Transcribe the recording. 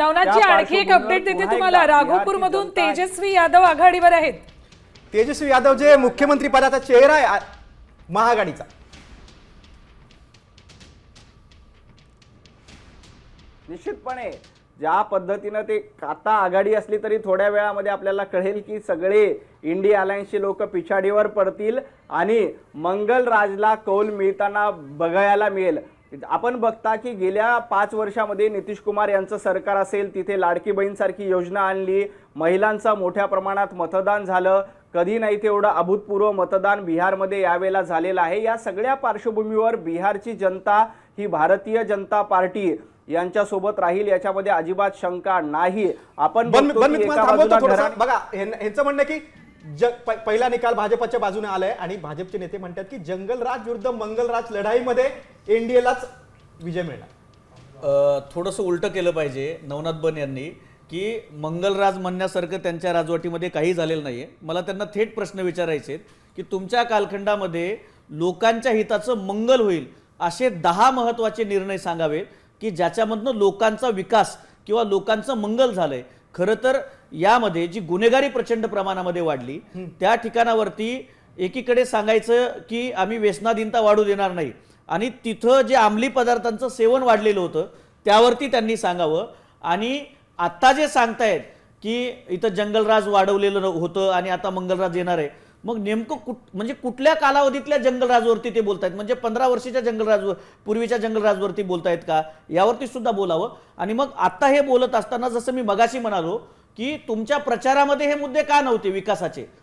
नवनाथजी आणखी एक अपडेट देते तुम्हाला. राघोपूर मधून तेजस्वी यादव आघाडीवर आहेत. तेजस्वी यादव जे मुख्यमंत्री पदाचा चेहरा आहे महाआघाडीचा. निश्चितपणे ज्या पद्धतीनं ते आता आघाडी असली तरी थोड्या वेळामध्ये आपल्याला कळेल की सगळे इंडिया अलायन्सचे लोक पिछाडीवर पडतील आणि मंगल राजला कौल मिळताना बघायला मिळेल. आपण बघता की गेल्या पाच वर्षामध्ये नितीश कुमार यांचं सरकार असेल तिथे लाडकी बहीणसारखी योजना आणली. महिलांचं मोठ्या प्रमाणात मतदान झालं. कधी नाही तेवढं अभूतपूर्व मतदान बिहारमध्ये यावेळेला झालेलं आहे. या सगळ्या पार्श्वभूमीवर बिहारची जनता ही भारतीय जनता पार्टी यांच्यासोबत राहील याच्यामध्ये अजिबात शंका नाही. आपण बघा ह्यां- ह्यांचं म्हणणं की ज- प- पहिला निकाल भाजपच्या बाजूने आलाय आणि भाजपचे नेते म्हणतात की जंगलराज विरुद्ध मंगलराज लढाईमध्ये एनडीएलाच विजय मिळणार. थोडंसं उलटं केलं पाहिजे नवनाथ बन यांनी की मंगलराज म्हणण्यासारखं त्यांच्या राजवटीमध्ये काही झालेलं नाही आहे मला त्यांना थेट प्रश्न विचारायचे की तुमच्या कालखंडामध्ये लोकांच्या हिताचं मंगल होईल असे दहा महत्त्वाचे निर्णय सांगावे की ज्याच्यामधनं लोकांचा विकास किंवा लोकांचं मंगल झालंय. खरं तर यामध्ये जी गुन्हेगारी प्रचंड प्रमाणामध्ये वाढली त्या ठिकाणावरती एकीकडे सांगायचं की आम्ही व्यसनाधीनता वाढू देणार नाही आणि तिथं जे अंमली पदार्थांचं सेवन वाढलेलं होतं त्यावरती त्यांनी सांगावं. आणि आत्ता जे सांगतायत की इथं जंगलराज वाढवलेलं होतं आणि आता मंगलराज येणार आहे मग नेमकं कुठ म्हणजे कुठल्या कालावधीतल्या जंगलराजवरती ते बोलतायत? म्हणजे पंधरा वर्षीच्या जंगलराजवर पूर्वीच्या जंगलराजवरती बोलतायत का? यावरती सुद्धा बोलावं. आणि मग आत्ता हे बोलत असताना जसं मी मगाशी म्हणालो की तुमच्या प्रचारामध्ये हे मुद्दे का नव्हते विकासाचे?